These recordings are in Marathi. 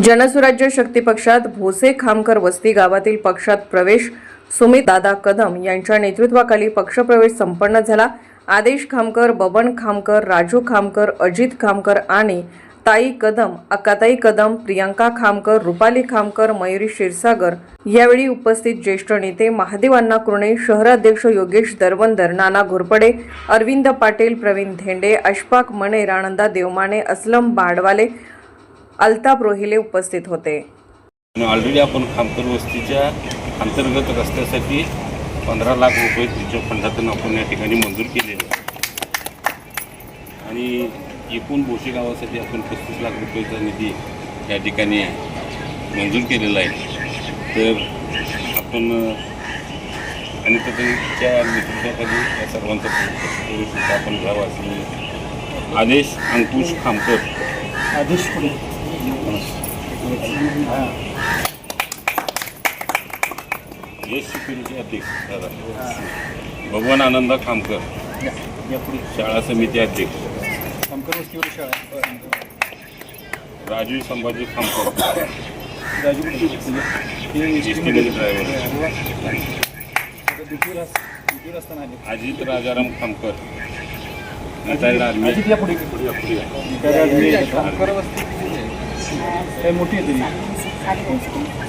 जनसुराज्य शक्ती पक्षात भोसे खामकर वस्ती गावातील पक्षात प्रवेश सुमित दादा कदम यांच्या नेतृत्वाखाली पक्षप्रवेश संपन्न झाला. आदेश खामकर बबन खामकर राजू खामकर अजित खामकर आणि ताई कदम अक्काताई कदम प्रियांका खामकर रुपाली खामकर मयुरी क्षीरसागर यावेळी उपस्थित ज्येष्ठ नेते महादेव अण्णा कुर्णे शहराध्यक्ष योगेश दरवंदर नाना घोरपडे अरविंद पाटील प्रवीण धेंडे अशफाक मणे राणंदा देवमाने असलम बाडवाले अल्ताफ रोहिले उपस्थित होते. ऑलरेडी आपण खामकर वस्तीच्या अंतर्गत रस्त्यासाठी पंधरा लाख रुपये तिच्या फंडातून आपण या ठिकाणी मंजूर केलेले आहे. आणि एकूण बोशे गावासाठी आपण पस्तीस लाख रुपयेचा निधी या ठिकाणी मंजूर केलेला आहे. तर आपण आणि त्याच्या नेतृत्वाखाली या सर्वांचा आपण घ्यावा असे आदेश अंकुश खामकर. आदेश अध्यक्ष दादा भगवान आनंद खामकर. शाळा समिती अध्यक्ष. वस्तीवर शाळा Raju Sambhaji Khamkar. Raju driver Ajit Rajaram Khamkar. Retired army काय मोठी आहे तरी.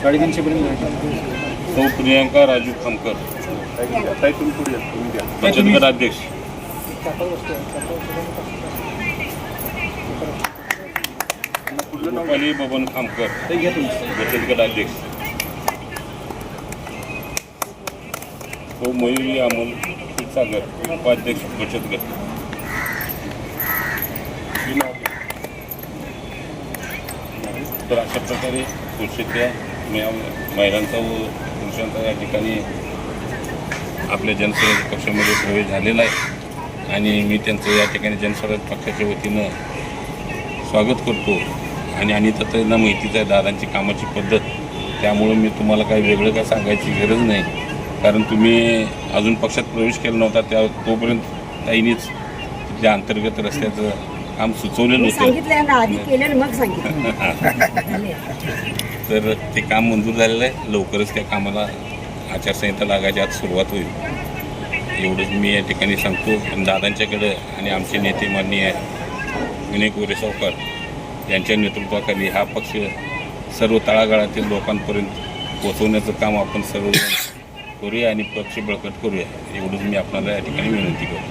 साडेतीनशे पर्यंत सौ प्रियांका राजू खामकर बचत गट अध्यक्ष. रुपाली बबन खामकर. ते घ्या तुम्ही. बचत गट अध्यक्ष. सौ मयुरी अमोल क्षीरसागर उपाध्यक्ष बचत गट तर अशा प्रकारे सुरक्षितल्या महिलांचा व पुरुषांचा या ठिकाणी आपल्या जनस्वराज पक्षामध्ये प्रवेश झालेला आहे. आणि मी त्यांचं या ठिकाणी जनस्वराज पक्षाच्या वतीनं स्वागत करतो. आणि आणि त्यांना माहितीच आहे दादांची कामाची पद्धत. त्यामुळं मी तुम्हाला काही वेगळं काय सांगायची गरज नाही. कारण तुम्ही अजून पक्षात प्रवेश केला नव्हता त्या तोपर्यंत ताईनीच त्या अंतर्गत रस्त्याचं काम सुचवलेलं होतं. सांगितलंय ना आधी केलं मग सांगितलं. तर ते काम मंजूर झालेलं आहे. लवकरच त्या कामाला आचारसंहिता लागायची. आज सुरुवात होईल. एवढंच मी या ठिकाणी सांगतो. आणि दादांच्याकडं आणि आमचे नेते माननीय विनय कोरे सावकार यांच्या नेतृत्वाखाली हा पक्ष सर्व तळागाळातील लोकांपर्यंत पोहोचवण्याचं काम आपण सर्वजण करूया आणि पक्ष बळकट करूया. एवढंच मी आपल्याला या ठिकाणी विनंती करतो.